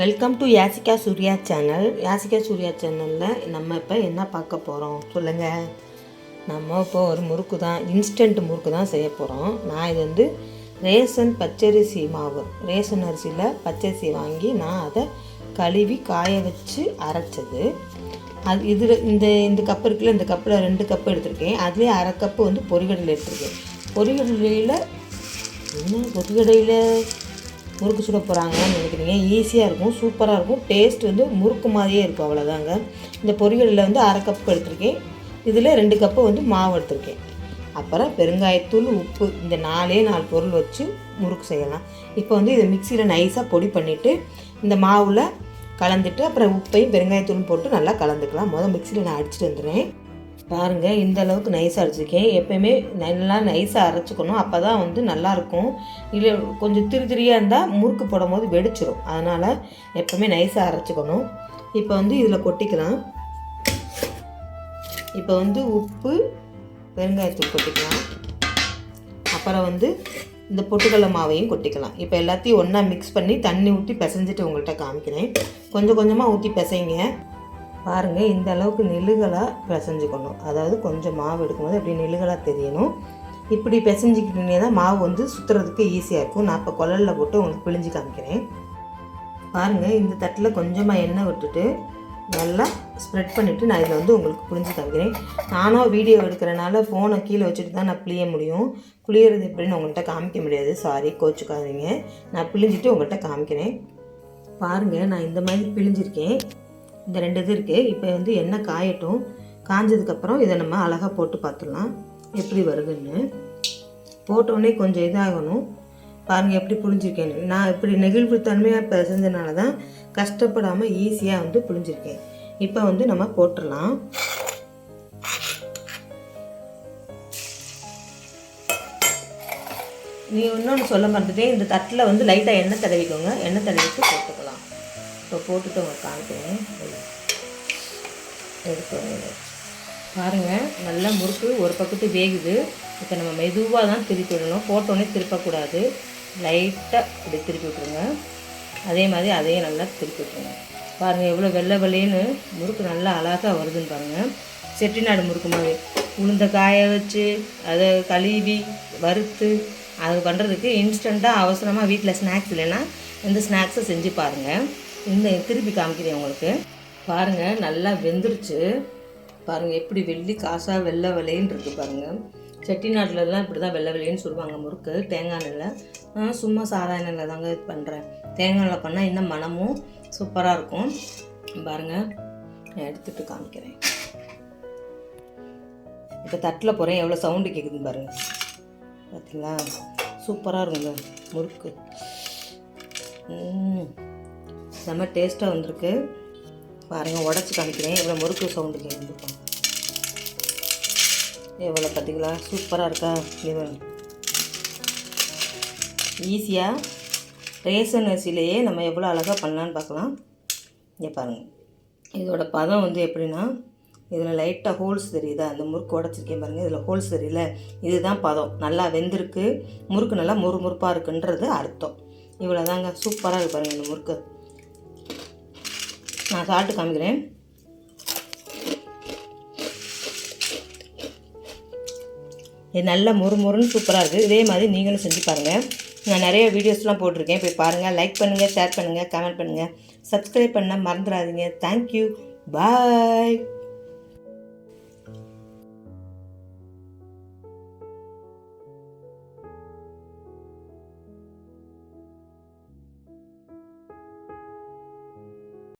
Welcome to Yasika Surya channel Yasika Surya சேனலில் நம்ம இப்போ என்ன பார்க்க போகிறோம் சொல்லுங்கள் நம்ம இப்போ ஒரு முறுக்கு தான் இன்ஸ்டன்ட் முறுக்கு தான் செய்ய போகிறோம் நான் இது வந்து ரேசன் பச்சரிசி மாவு. ரேசன் அரிசியில் பச்சரிசி வாங்கி நான் அதை கழுவி காய வச்சு அரைச்சது. அது இதில் இந்த இந்த கப்பு இருக்குல்ல இந்த கப்பில் ரெண்டு கப்பு எடுத்திருக்கேன். அதுலேயே அரை கப்பு வந்து பொரிகடலை எடுத்திருக்கேன். பொரிகடலையில் என்ன பொறிகடையில் முறுக்கு சுட போகிறாங்கன்னு நினைக்கிறீங்க. ஈஸியாக இருக்கும் சூப்பராக இருக்கும். டேஸ்ட் வந்து முறுக்கு மாதிரியே இருக்கும் அவ்வளோதாங்க இந்த பொரியலில் வந்து அரை கப்பு எடுத்திருக்கேன். இதில் ரெண்டு கப்பு வந்து மாவு எடுத்திருக்கேன். அப்புறம் பெருங்காயத்தூள் உப்பு இந்த நாலே நாலு பொருள் வச்சு முறுக்கு செய்யலாம். இப்போ வந்து இதை மிக்சியில் நைஸாக பொடி பண்ணிவிட்டு இந்த மாவில் கலந்துட்டு அப்புறம் உப்பையும் பெருங்காயத்தூளும் போட்டு நல்லா கலந்துக்கலாம். முதல் மிக்சியில் நான் அடிச்சுட்டு வந்துடுறேன். பாருங்கள் இந்த அளவுக்கு நைஸாக அரைச்சிருக்கேன். எப்பயுமே நல்லா நைஸாக அரைச்சிக்கணும். அப்போ தான் வந்து நல்லாயிருக்கும் இல்லை கொஞ்சம் திரு திரியாக இருந்தால் முறுக்கு போடும் போது வெடிச்சிடும் அதனால் எப்பவுமே நைஸாக அரைச்சிக்கணும். இப்போ வந்து இதில் கொட்டிக்கலாம். இப்போ வந்து உப்பு பெருங்காயத்தூள் கொட்டிக்கலாம். அப்புறம் வந்து இந்த பொட்டுக்கடலை மாவையும் கொட்டிக்கலாம். இப்போ எல்லாத்தையும் ஒன்றா மிக்ஸ் பண்ணி தண்ணி ஊற்றி பிசைஞ்சிட்டு உங்கள்கிட்ட காமிக்கிறேன். கொஞ்சம் கொஞ்சமாக ஊற்றி பிசைங்க. பாருங்கள் இந்த அளவுக்கு நெல்லுகளாக பிசைஞ்சுக்கணும். அதாவது கொஞ்சம் மாவு எடுக்கும்போது அப்படி நெல்லுகளாக தெரியணும். இப்படி பிசைஞ்சிக்கிட்டே தான் மாவு வந்து சுற்றுறதுக்கு ஈஸியாக இருக்கும். நான் இப்போ குழலில் போட்டு உங்களுக்கு பிழிஞ்சு காமிக்கிறேன். பாருங்கள் இந்த தட்டில் கொஞ்சமாக எண்ணெய் விட்டுட்டு நல்லா ஸ்ப்ரெட் பண்ணிவிட்டு நான் இதில் வந்து உங்களுக்கு பிழிஞ்சு காமிக்கிறேன். நானும் வீடியோ எடுக்கிறனால ஃபோனை கீழே வச்சுட்டு தான் நான் பிழிய முடியும். புளியறது எப்படின்னு உங்கள்கிட்ட காமிக்க முடியாது. சாரி கோச்சுக்காதீங்க. நான் பிழிஞ்சிட்டு உங்கள்கிட்ட காமிக்கிறேன். பாருங்கள் நான் இந்த மாதிரி பிழிஞ்சிருக்கேன். இந்த ரெண்டு இது இருக்குது இப்போ வந்து எண்ணெய் காயட்டும். காஞ்சதுக்கப்புறம் இதை நம்ம அழகாக போட்டு பார்த்துடலாம். எப்படி வருதுன்னு. போட்டோடனே கொஞ்சம் இதாகணும். பாருங்கள் எப்படி புழிஞ்சிருக்கேன்னு நான் இப்படி நெகிழ்வு தன்மையாக பிசைஞ்சனால தான் கஷ்டப்படாமல் ஈஸியாக வந்து புழிஞ்சிருக்கேன். இப்போ வந்து நம்ம போட்டுடலாம். நீ இன்னொன்று சொல்ல மறந்துட்டேன். இந்த தட்டில் வந்து லைட்டாக எண்ணெய் தடவிக்கோங்க. எண்ணெய் தடவிட்டு போட்டுக்கலாம். இப்போ போட்டுட்டு உங்களுக்கு காமிக்கிறேன். எடுத்து பாருங்கள் நல்லா முறுக்கு ஒரு பக்கத்து வேகுது. இப்போ நம்ம மெதுவாக தான் திருப்பி விடணும். போட்டோன்னே திருப்பக்கூடாது. லைட்டாக இப்படி திருப்பி விட்ருங்க அதே மாதிரி அதையும் நல்லா திருப்பி விட்ருங்க பாருங்கள் எவ்வளோ வெள்ளை வெள்ளைன்னு முறுக்கு நல்லா அழகாக வருதுன்னு பாருங்கள் செட்டிநாடு முறுக்கு மாதிரி. உளுந்த காய வச்சு அதை கழுவி வறுத்து அது பண்ணுறதுக்கு இன்ஸ்டண்ட்டாக அவசரமாக வீட்டில் ஸ்நாக்ஸ் இல்லைன்னா இந்த ஸ்நாக்ஸை செஞ்சு பாருங்கள் இந்த திருப்பி காமிக்கிறேன் உங்களுக்கு. பாருங்கள் நல்லா வெந்துருச்சு. பாருங்கள் எப்படி வெள்ளி காசாக வெள்ளை விலைன்னு இருக்குது பாருங்கள் செட்டிநாட்டிலலாம் இப்படி தான் வெள்ளை விலைன்னு சொல்லுவாங்க முறுக்கு. தேங்காய் எண்ணெயில். நான் சும்மா சாதாரண நெல்லை தாங்க இது பண்ணுறேன் தேங்காய் நெல்லை பண்ணால் இன்னும் மனமும் சூப்பராக இருக்கும். பாருங்கள் நான் எடுத்துகிட்டு காமிக்கிறேன். இப்போ தட்டில் போகிறேன் எவ்வளோ சவுண்டு கேட்குதுன்னு பாருங்கள் பார்த்தீங்களா சூப்பராக இருக்குங்க முறுக்கு. ம். செம்ம டேஸ்ட்டாக வந்திருக்கு. பாருங்கள் உடச்சி காமிக்கிறேன். இவ்வளோ முறுக்கு சவுண்டு கேட்குதுப்பா எவ்வளோ பார்த்தீங்களா சூப்பராக இருக்கா? இது ஈஸியாக ரேஷன் அரிசியிலேயே நம்ம எவ்வளோ அழகாக பண்ணலான்னு பார்க்கலாம். இங்கே பாருங்கள் இதோட பதம் வந்து எப்படின்னா இதில் லைட்டாக ஹோல்ஸ் தெரியுதா? அந்த முறுக்கு உடச்சிருக்கேன் பாருங்கள் இதில் ஹோல்ஸ் தெரியல. இதுதான் பதம். நல்லா வெந்திருக்கு. முறுக்கு நல்லா முறுமுறுப்பாக இருக்குன்றது அர்த்தம். இவ்வளோ தாங்க சூப்பராக இருக்கு பாருங்கள் இந்த முறுக்கு. நான் சாப்பிட்டு காமிக்கிறேன். இது நல்லா முறுமுறுன்னு சூப்பராக இருக்குது இதே மாதிரி நீங்களும் செஞ்சு பாருங்கள் நான் நிறைய வீடியோஸ்லாம் போட்டிருக்கேன். போய் பாருங்கள் லைக் பண்ணுங்கள் ஷேர் பண்ணுங்கள் கமெண்ட் பண்ணுங்கள் சப்ஸ்கிரைப் பண்ண மறந்துடாதீங்க. Thank you bye